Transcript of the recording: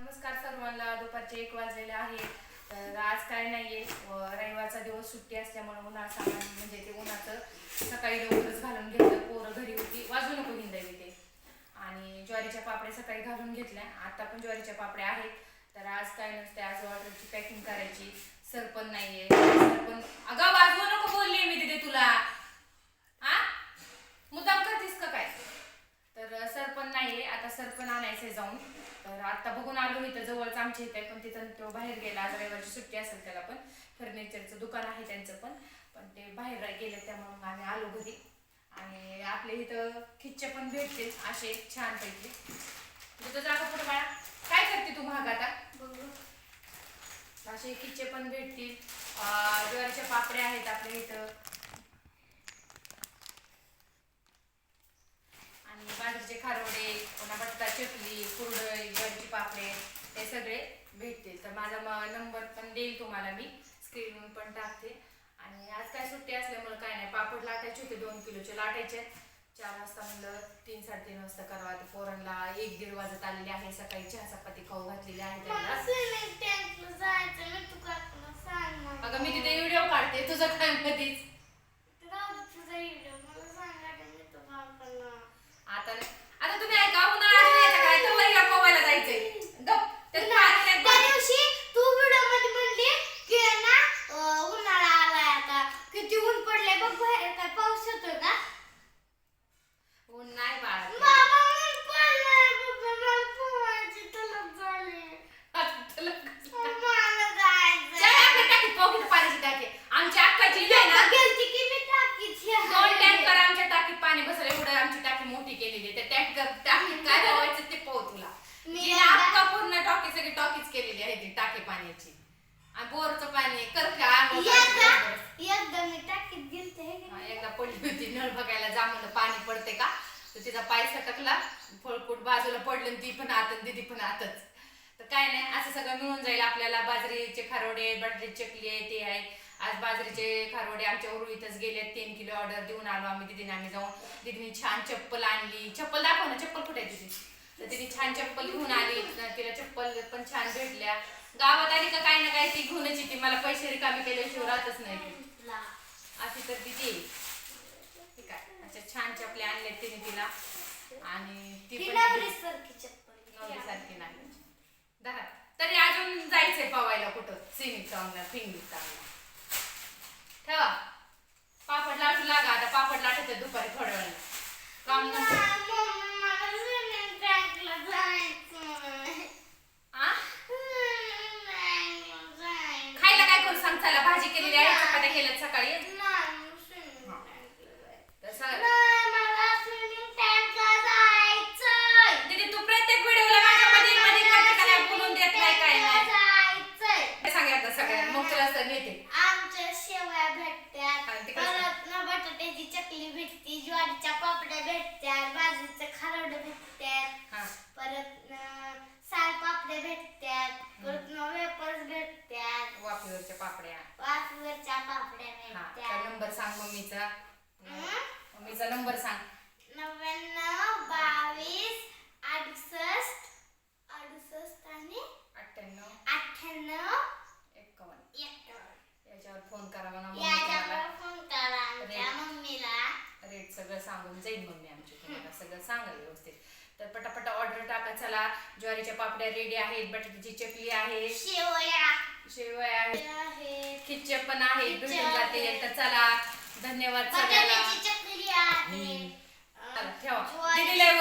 नमस्कार सर्वांना. दुपारचे एक वाजलेले आहे तर आज काय नाहीये. रविवारचा दिवस सुट्टी असल्यामुळे उन्हा सामान म्हणजे ते उन्हाचं सकाळी लवकरच घालून घेतलं. पोरं घरी होती. वाजू नको हिंदावी ते आणि ज्वारीच्या पापड्या सकाळी घालून घेतल्या. आता पण ज्वारीच्या पापड्या आहेत. तर आज काय नसते आज वॉटरची पॅकिंग करायची. सरपण नाहीये. सरपण अगं वाजवू नको बोलली मी तिथे तुला आ मुद्दाम करतीस का काय तर सरपण नाहीये आता सरपण आणायचंय जाऊन तर आता बघून आलो इथं जवळच आमच्या इथे पण तिथं तो बाहेर गेला. आज रविवारची सुट्टी असेल त्याला पण. फर्निचरचं दुकान आहे त्यांचं पण. पण ते बाहेर गेले त्यामुळे मग आम्ही आलो घरी. आणि आपल्या इथं खिच्चे पण भेटते असे छान पैकी तुझं जागा पुढे बाळा. काय करते तू महाग आता? असे खिच्चे पण भेटतील. ज्वारीच्या पापड्या आहेत आपल्या इथं आणि बाजरीचे खारोडे पुन्हा बटाटा चकली कुरडई ज्वारीचे पापडे हे सगळे भेटतील. तर माझा नंबर पण देईल तुम्हाला मी. स्क्रीनवर पण टाकते. आणि आज काय सुट्टी असल्यामुळे काय नाही. पापड लाटायचे होते दोन किलोचे. लाटायचे. चार वाजता म्हणलं तीन साडेतीन वाजता करावा ते पोरांना एक दीड वाजत आलेले आहे. सकाळी चहा चपाती खाऊ घातलेली आहे त्यांना. अगं मी तिथे व्हिडिओ काढते. तुझं काय कधीच आता नाही. आता तुम्ही ऐका उन्हाळा अजून यायचा काय तर या पोवायला जायचंय गप त्यात पाणी नाही त्या दिवशी तू व्हिडिओमध्ये म्हणली की ना अं, उन्हाळा आलाय आता किती ऊन पडले बघ बाहेर काय पाऊस येतोय का ऊन नाही बाळा मामा ऊन पडलंय पप्पा मला पोहायची तलब झाली तुला कसं- मला चल आपल्या जायचंय टाकीत पाव किती पाण्याची टाकी आमच्या अक्काची जी आहे ना गेलती की मी टाकीची दोन टँकर आमच्या टाकीत पाणी बसलं एवढं आमची टाकी मोठी केलेली आहे. त्या टँकर टाकीत काय लावायचं ते पाहू तुला मी जी एकदा- अक्का पूर्ण टाकी सगळी टाकीच केलेली आहे ती टाकी पाण्याची आणि बोरचं पाणी कर का आंघोळ एकदा मी टाकीत गेलते हे हा, एकदा पडली होती नळ बघायला जा म्हणलं पाणी पडते का? तर तिचा पाय सटकला फळकूट बाजूला पडलं आणि ती पण आत आणि दिदी पण आतच. तर काय नाही असं सगळं मिळून जाईल आपल्याला. बाजरीचे खारोडे बटाटे चकली आहे ते आहे. आज बाजरीचे खारोडे आमच्या उरुळीतच गेले तीन किलो ऑर्डर देऊन आलो आम्ही दिदीने. आम्ही जाऊन दिदीने छान चप्पल आणली. चप्पल दाखव ना चप्पल कुठे आहे तुझी तर तिने छान चप्पल घेऊन आली. तिला छान भेटल्या. गावात आली का काय ना काय ती घेऊनच येते. मला पैसे रिकामी केल्याशिवाय राहतच नाही ती. अशी तर तिथे ठीक आहे. अशा छान चपले आणले तिने तिला. आणि ती ती पण नवरी सारखी नाही. धरा तरी अजून जायचंय पवायला कुठं? सिमित चांगला फिंगीत चांगला. ठेवा. पापड लाटू लागा. आता पापड लाटायचं दुपारी थोड्या वेळाला काम नंतर चला भाजी केलेली आहे चपात्या केल्यात सकाळी. दीदी तू प्रत्येक व्हिडिओला माझ्या मध्ये मध्ये करते का नाही बोलून देत नाही काय नाही. सांग आता सगळ्यांना मग तुला नेते आमच्या शेवया भेटत्यात आणि ते कसं? परत ना बटाट्याची चकली भेटती ज्वारीच्या पापड्या भेटत्यात बाजरीचं खारवडं भेटत्यात हा परत न साल पापड्या भेटत्यात परत न वेपर्स वाफेवरच्या पापड्या. वाफेवरच्या पापड्या हा नंबर सांग मम्मीचा? मम्मीचा नंबर सांग. नव्याण्णव बावीस अडुसष्ट अडुसष्ट आणि अठ्ठ्याण्णव. अठ्ठ्याण्णव एकावन्न. एकावन्न. याच्यावर फोन करावा ना याच्यावर फोन करा आमच्या मम्मीला. रेट सगळं सांगून जाईल मम्मी आमची तुम्हाला. सगळं सांगा व्यवस्थित. तर पटापटा ऑर्डर टाका चला. ज्वारीच्या पापड्या रेडी आहेत बटाट्याची चकली आहे. शेवया. आहे. खिच्चे पण आहे. भेटून जाते. तर चला धन्यवाद सगळ्याला ठेवा. दिदीला